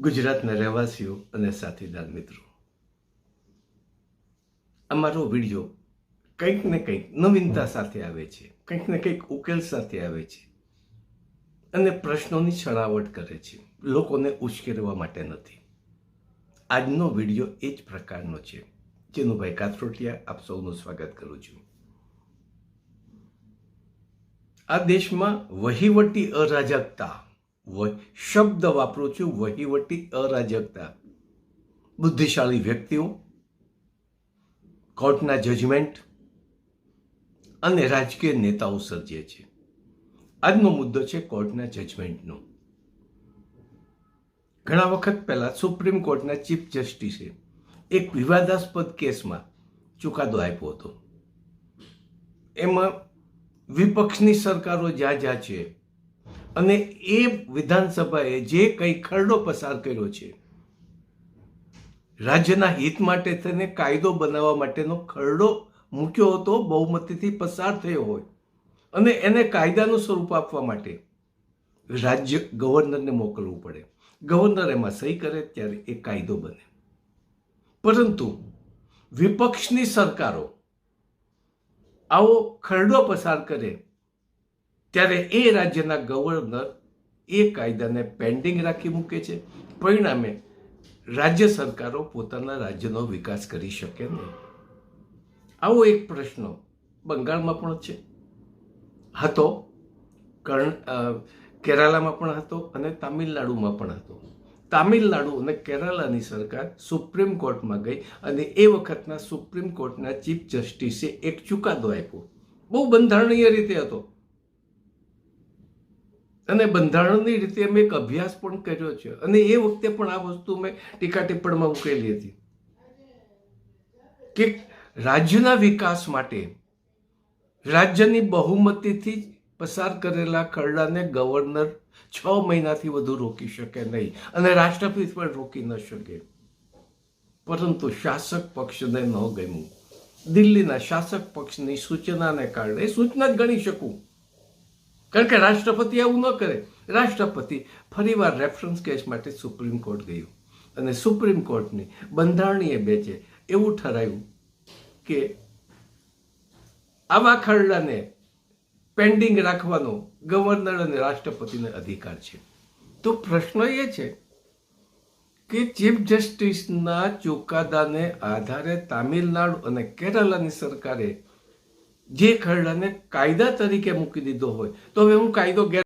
ગુજરાતના રહેવાસીઓ અને સાથીદાર મિત્રો. અમારો વીડિયો કંઈક ને કંઈક નવીનતા સાથે આવે છે, કંઈક ને કંઈક ઉકેલ સાથે આવે છે અને પ્રશ્નોની છણાવટ કરે છે, લોકોને ઉશ્કેરવા માટે નથી. આજનો વીડિયો એ જ પ્રકારનો છે. જેનું ભાઈ કાથરોટિયા, આપ સૌનું સ્વાગત કરું છું. આ દેશમાં વહીવટી અરાજકતા વ- શબ્દ વાપરું છું, વહીવટી અરાજકતા. બુદ્ધિશાળી વ્યક્તિઓ, કોર્ટના જજમેન્ટ અને રાજકીય નેતાઓ સર્જે છે. આજનો મુદ્દો છે કોર્ટના જજમેન્ટનો ઘણા વખત પહેલા સુપ્રીમ કોર્ટના ચીફ જસ્ટિસે એક વિવાદાસ્પદ કેસમાં ચુકાદો આપ્યો હતો. એમાં વિપક્ષની સરકારો જ્યાં જ્યાં છે અને એ વિધાનસભાએ જે કંઈ ખરડો પસાર કર્યો છે, રાજ્યના હિત માટે થઈને કાયદો બનાવવા માટેનો ખરડો મૂક્યો હતો, બહુમતીથી પસાર થયો હોય, અને એને કાયદાનું સ્વરૂપ આપવા માટે રાજ્ય ગવર્નરને મોકલવું પડે. ગવર્નર એમાં સહી કરે ત્યારે એ કાયદો બને. પરંતુ વિપક્ષની સરકારો આવો ખરડો પસાર કરે ત્યારે એ રાજ્યના ગવર્નર એ કાયદાને પેન્ડિંગ રાખી મૂકે છે. પરિણામે રાજ્ય સરકારો પોતાના રાજ્યનો વિકાસ કરી શકે નહીં. આવો એક પ્રશ્ન બંગાળમાં પણ છે. હતો, કર્ણ કેરાલામાં પણ હતો અને તામિલનાડુમાં પણ હતો. તામિલનાડુ અને કેરાલાની સરકાર સુપ્રીમ કોર્ટમાં ગઈ અને એ વખતના સુપ્રીમ કોર્ટના ચીફ જસ્ટિસે એક ચુકાદો આપ્યો. બહુ બંધારણીય રીતે હતો. અને બંધારણની રીતે મેં એક અભ્યાસ પણ કર્યો છે. અને એ વખતે પણ આ વસ્તુ મેં ટીકા ટિપ્પણમાં ઉકેલી હતી. કે રાજ્યના વિકાસ માટે રાજ્યની બહુમતીથી પસાર કરેલા ખરડાને ગવર્નર છ મહિનાથી વધુ રોકી શકે નહીં અને રાષ્ટ્રપતિ પણ રોકી ન શકે. પરંતુ શાસક પક્ષને ન ગમ્યું. દિલ્હીના શાસક પક્ષની સૂચનાને કારણે સૂચના જ ગણી શકું. કારણ કે રાષ્ટ્રપતિ આવું ન કરે. રાષ્ટ્રપતિ ફરીવાર રેફરન્સ કેસ માટે સુપ્રીમ કોર્ટ ગયું. અને સુપ્રીમ કોર્ટની બંધારણીય બેચે એવું ઠરાયું કે આવા ખરડાને પેન્ડિંગ રાખવાનો ગવર્નર અને રાષ્ટ્રપતિને અધિકાર છે. તો પ્રશ્ન એ છે કે ચીફ જસ્ટિસના ચુકાદાને આધારે તામિલનાડુ અને કેરલાની સરકારે જે ખરડાને કાયદા તરીકે મૂકી દીધો હોય. તો હવે હું કાયદો ગેર